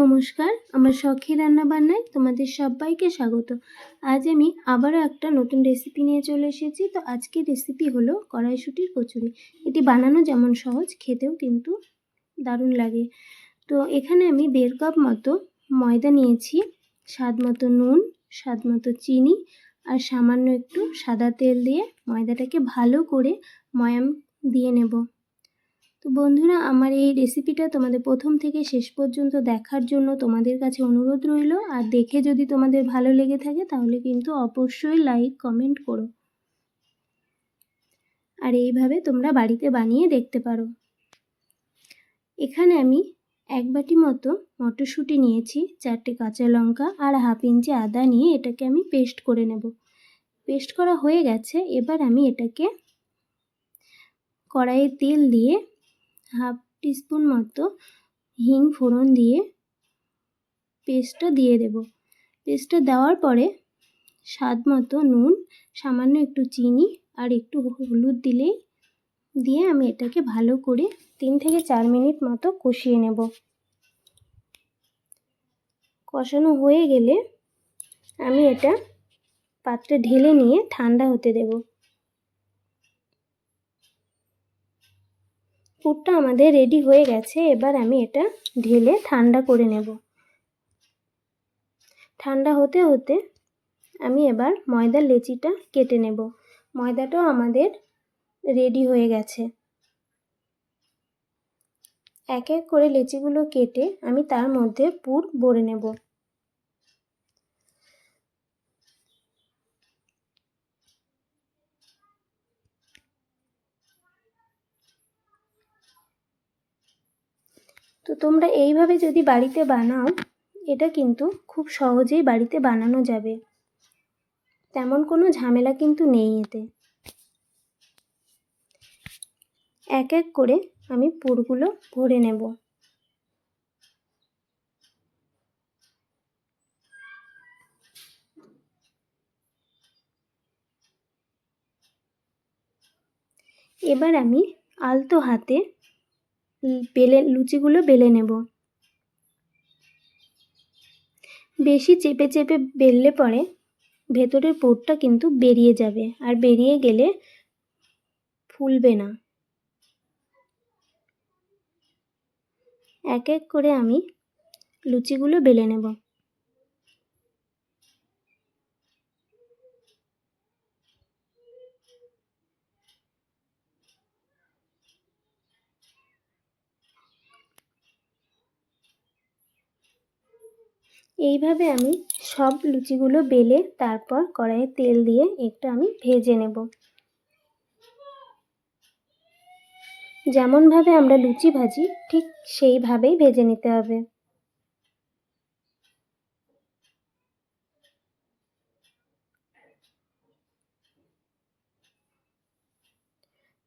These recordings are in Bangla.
নমস্কার, আমার শখের রান্না বান্নায় তোমাদের সবাইকে স্বাগত। আজ আমি আবারও একটা নতুন রেসিপি নিয়ে চলে এসেছি। তো আজকের রেসিপি হলো কড়াইশুটির কচুরি। এটি বানানো যেমন সহজ, খেতেও কিন্তু দারুণ লাগে। তো এখানে আমি দেড় কাপ মতো ময়দা নিয়েছি, স্বাদ মতো নুন, স্বাদ মতো চিনি আর সামান্য একটু সাদা তেল দিয়ে ময়দাটাকে ভালো করে ময়াম দিয়ে নেব। তো বন্ধুরা, আমার এই রেসিপিটা তোমাদের প্রথম থেকে শেষ পর্যন্ত দেখার জন্য তোমাদের কাছে অনুরোধ রইল। আর দেখে যদি তোমাদের ভালো লেগে থাকে, তাহলে কিন্তু অবশ্যই লাইক কমেন্ট করো। আর এইভাবে তোমরা বাড়িতে বানিয়ে দেখতে পারো। এখানে আমি এক বাটি মতো মটরশুঁটি নিয়েছি, চারটে কাঁচা লঙ্কা আর হাফ ইঞ্চি আদা নিয়ে এটাকে আমি পেস্ট করে নেব। পেস্ট করা হয়ে গেছে, এবার আমি এটাকে কড়াইয়ে তেল দিয়ে হাফ টিস্পুন মতো হিং ফোড়ন দিয়ে পেস্টটা দিয়ে দেব। পেস্টটা দেওয়ার পরে স্বাদ মতো নুন, সামান্য একটু চিনি আর একটু হলুদ দিলেই দিয়ে আমি এটাকে ভালো করে তিন থেকে চার মিনিট মতো কষিয়ে নেব। কষানো হয়ে গেলে আমি এটা পাত্রে ঢেলে নিয়ে ঠান্ডা হতে দেবো। পুরটা আমাদের রেডি হয়ে গেছে, এবার আমি এটা ঢেলে ঠান্ডা করে নেব। ঠান্ডা হতে হতে আমি এবার ময়দার লেচিটা কেটে নেব। ময়দাটাও আমাদের রেডি হয়ে গেছে। এক এক করে লেচিগুলো কেটে আমি তার মধ্যে পুর ভরে নেব। তো তোমরা এইভাবে যদি বাড়িতে বানাও, এটা কিন্তু খুব সহজেই বাড়িতে বানানো যাবে। তেমন কোনো ঝামেলা কিন্তু নেই এতে। এক এক করে আমি পুরগুলো ভরে নেব। এবার আমি আলতো হাতে বেলে, লুচিগুলো বেলে নেব। বেশি চেপে চেপে বেললে পরে ভেতরের পোটটা কিন্তু বেরিয়ে যাবে আর বেরিয়ে গেলে ফুলবে না। এক এক করে আমি লুচিগুলো বেলে নেব। এইভাবে আমি সব লুচিগুলো বেলে তারপর কড়াইয়ে তেল দিয়ে একটু আমি ভেজে নেব। যেমনভাবে আমরা লুচি ভাজি, ঠিক সেইভাবেই ভেজে নিতে হবে।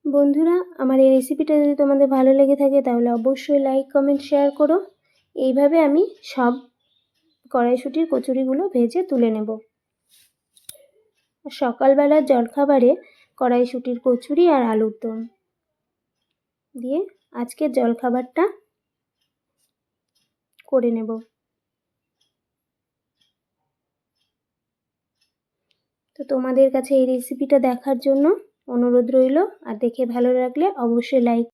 বন্ধুরা, আমার এই রেসিপিটা যদি তোমাদের ভালো লেগে থাকে, তাহলে অবশ্যই লাইক কমেন্ট শেয়ার করো। এইভাবে আমি সব কড়াইশুটির কচুরিগুলো ভেজে তুলে নেব। সকালবেলার জলখাবারে কড়াইশুটির কচুরি আর আলুর দম। দিয়ে আজকের জলখাবারটা করে নেব। তো তোমাদের কাছে এই রেসিপিটা দেখার জন্য অনুরোধ রইল। আর দেখে ভালো লাগলে অবশ্যই লাইক